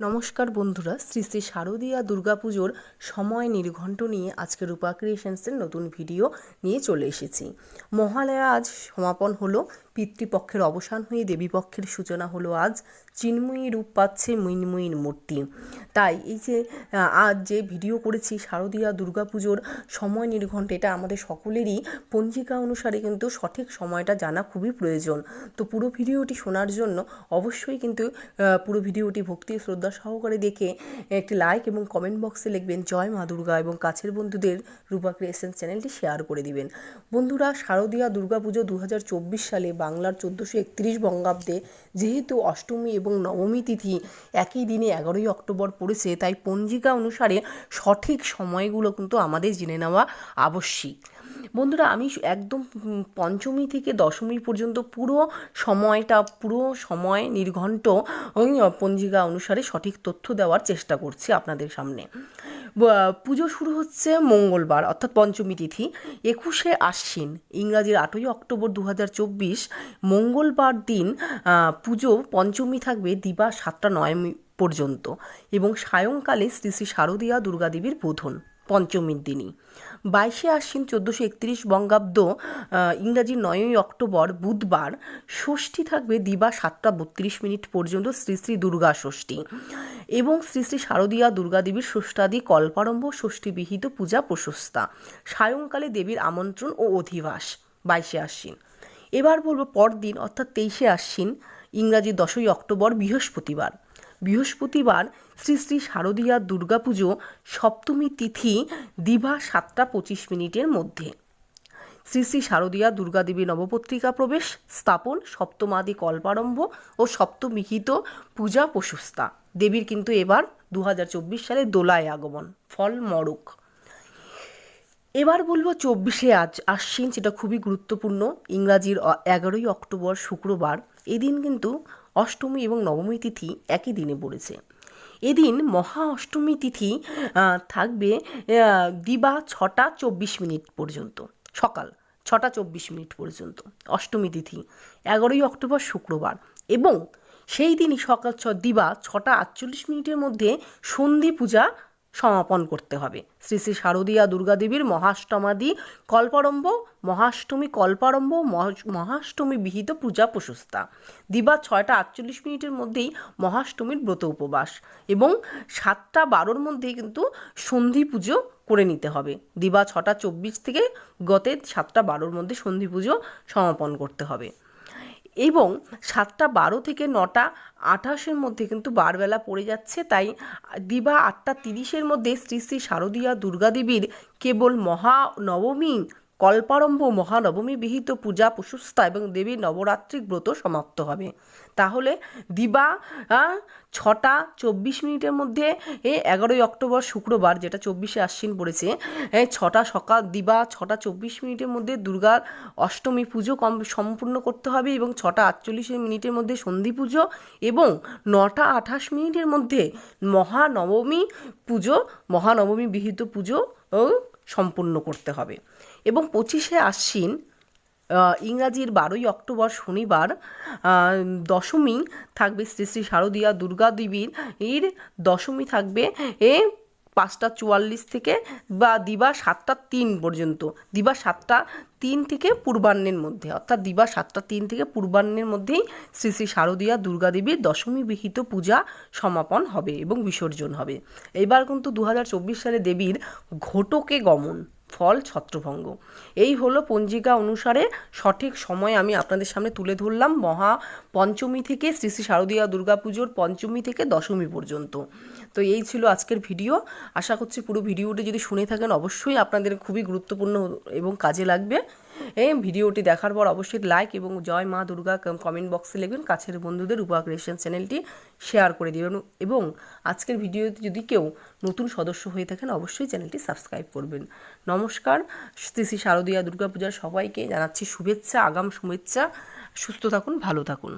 নমস্কার বন্ধুরা, শ্রী শ্রী শারদীয়া দুর্গাপুজোর সময় নির্ঘণ্ট নিয়ে আজকে রূপা ক্রিয়েশনসের নতুন ভিডিও নিয়ে চলে এসেছি। মহালয়া আজ সমাপন হলো, পিতৃপক্ষের অবসান হয়ে দেবীপক্ষের সূচনা হলো আজ, চিন্ময়ী রূপ পাচ্ছে মৃন্ময়ীর মূর্তি। তাই এই যে আজ যে ভিডিও করেছি শারদীয়া দুর্গাপুজোর সময় নির্ঘণ্ট, এটা আমাদের সকলেরই পঞ্জিকা অনুসারে কিন্তু সঠিক সময়টা জানা খুবই প্রয়োজন। তো পুরো ভিডিওটি শোনার জন্য অবশ্যই কিন্তু পুরো ভিডিওটি ভক্তি ও শ্রদ্ধা সহকারে দেখে একটি লাইক এবং কমেন্ট বক্সে লিখবেন, জয় মা দুর্গা এবং কাছের বন্ধুদের রূপা ক্রিয়েশন চ্যানেলটি শেয়ার করে দিবেন। বন্ধুরা, শারদীয়া দুর্গাপুজো দু হাজার চব্বিশ সালে বাংলার চোদ্দোশো একত্রিশ বঙ্গাব্দে যেহেতু অষ্টমী এবং নবমী তিথি একই দিনে এগারোই অক্টোবর পড়েছে, তাই পঞ্জিকা অনুসারে সঠিক সময়গুলো কিন্তু আমাদের জেনে নেওয়া আবশ্যিক। বন্ধুরা, আমি একদম পঞ্চমী থেকে দশমী পর্যন্ত পুরো সময়টা, পুরো সময় নির্ঘণ্ট পঞ্জিকা অনুসারে সঠিক তথ্য দেওয়ার চেষ্টা করছি আপনাদের সামনে। পুজো শুরু হচ্ছে মঙ্গলবার, অর্থাৎ পঞ্চমী তিথি, একুশে আশ্বিন, ইংরাজির আটই অক্টোবর দু হাজার চব্বিশ, মঙ্গলবার দিন পুজো পঞ্চমী থাকবে দিবা সাতটা নয় পর্যন্ত এবং সায়ংকালে শ্রী শ্রী শারদীয়া দুর্গাদেবীর বোধন, পঞ্চমীর দিনই। বাইশে আশ্বিন চোদ্দোশো একত্রিশ বঙ্গাব্দ ইংরাজি নয়ই অক্টোবর বুধবার, ষষ্ঠী থাকবে দিবা সাতটা বত্রিশ মিনিট পর্যন্ত শ্রী শ্রী দুর্গা ষষ্ঠী। এবং শ্রী শ্রী শারদীয়া দুর্গাদেবীর ষষ্ঠাদি কল্পারম্ভ ষষ্ঠীবিহিত পূজা প্রশস্তা। সায়ংকালে দেবীর আমন্ত্রণ ও অধিবাস, বাইশে আশ্বিন। এবার বলব পরদিন, অর্থাৎ তেইশে আশ্বিন, ইংরাজি দশই অক্টোবর বৃহস্পতিবার। বৃহস্পতিবার শ্রী শ্রী শারদীয়া দুর্গাপুজো সপ্তমী তিথি দিবা সাতটা পঁচিশ মিনিটের মধ্যে। শ্রী শ্রী শারদীয়া দুর্গাদেবী নবপত্রিকা প্রবেশ, স্থাপন, সপ্তমাদি কল্পারম্ভ ও সপ্তমিহিত পূজা প্রশস্তা। দেবীর কিন্তু এবার দু হাজার চব্বিশ সালে দোলায় আগমন, ফল মরক। এবার বলব চব্বিশে আজ আশ্বিন যেটা খুবই গুরুত্বপূর্ণ, ইংরাজির এগারোই অক্টোবর শুক্রবার। এদিন কিন্তু অষ্টমী এবং নবমী তিথি একই দিনে পড়েছে। এদিন মহা অষ্টমী তিথি থাকবে দিবা ছটা চব্বিশ মিনিট পর্যন্ত, সকাল ছটা চব্বিশ মিনিট পর্যন্ত, অষ্টমী তিথি, এগারোই অক্টোবর শুক্রবার এবং সেই দিনই সকাল ছ, দিবা ছটা আটচল্লিশ মিনিটের মধ্যে সন্ধি পূজা সমাপন করতে হবে। শ্রী শ্রী শারদীয়া দুর্গাদেবীর মহাষ্টমাদি কল্পারম্ভ, মহাষ্টমী কল্পারম্ভ মহা- মহাষ্টমী বিহিত পূজা প্রশস্তা। দিবা ছয়টা আটচল্লিশ মিনিটের মধ্যেই মহাষ্টমীর ব্রত উপবাস এবং সাতটা বারোর মধ্যেই কিন্তু সন্ধি পুজো করে নিতে হবে। দিবা ছটা চব্বিশ থেকে গতে সাতটা বারোর মধ্যে সন্ধি পুজো সমাপন করতে হবে। এবং সাতটা বারো থেকে নটা আঠাশের মধ্যে কিন্তু বারবেলা পড়ে যাচ্ছে। তাই দিবা আটটা তিরিশের মধ্যে শ্রী শ্রী শারদীয়া দুর্গাদেবীর কেবল মহা নবমী কল্পারম্ভ মহানবমী বিহিত পূজা প্রশস্তা এবং দেবীর নবরাত্রিক ব্রত সমাপ্ত হবে। তাহলে দিবা ছটা চব্বিশ মিনিটের মধ্যে, এ, এগারোই অক্টোবর শুক্রবার, যেটা চব্বিশে আশ্বিন পড়েছে ছটা সকাল, দিবা, ছটা চব্বিশ মিনিটের মধ্যে দুর্গার অষ্টমী পুজো কম, সম্পূর্ণ করতে হবে এবং ছটা আটচল্লিশ মিনিটের মধ্যে সন্ধি পুজো এবং নটা আঠাশ মিনিটের মধ্যে মহানবমী পুজো, মহানবমী বিহিত পুজো সম্পূর্ণ করতে হবে। এবং পঁচিশে আশ্বিন ইংরাজির বারোই অক্টোবর শনিবার দশমী থাকবে শ্রী শ্রী শারদীয়া দুর্গা দেবীর দশমী থাকবে এ পাঁচটা চুয়াল্লিশ থেকে বা দিবা সাতটা তিন পর্যন্ত। দিবা সাতটা তিন থেকে পূর্বাহ্নের মধ্যে, অর্থাৎ দিবা সাতটা তিন থেকে পূর্বাহ্নের মধ্যেই শ্রী শ্রী শারদীয়া দুর্গাদেবীর দশমী বিহিত পূজা সমাপন হবে এবং বিসর্জন হবে। এবার কিন্তু দু হাজার চব্বিশ সালে দেবীর ঘটকে গমন। ফল ছত্রভঙ্গ। এই হলো পঞ্জিকা অনুসারে সঠিক সময় আমি আপনাদের সামনে তুলে ধরলাম মহা পঞ্চমী থেকে শ্রী শ্রী শারদীয়া দুর্গাপুজোর পঞ্চমী থেকে দশমী পর্যন্ত। তো এই ছিল আজকের ভিডিও। আশা করছি পুরো ভিডিওটি যদি শুনে থাকেন অবশ্যই আপনাদের খুবই গুরুত্বপূর্ণ এবং কাজে লাগবে। এই ভিডিওটি দেখার পর অবশ্যই লাইক এবং জয় মা দুর্গা কমেন্ট বক্সে লিখবেন। কাছের বন্ধুদের রূপা ক্রিয়েশন চ্যানেলটি শেয়ার করে দেবেন এবং আজকের ভিডিওতে যদি কেউ নতুন সদস্য হয়ে থাকেন, অবশ্যই চ্যানেলটি সাবস্ক্রাইব করবেন। নমস্কার শ্রী শ্রী শারদীয়া দুর্গাপূজার সবাইকে জানাচ্ছি শুভেচ্ছা, আগাম শুভেচ্ছা। সুস্থ থাকুন, ভালো থাকুন।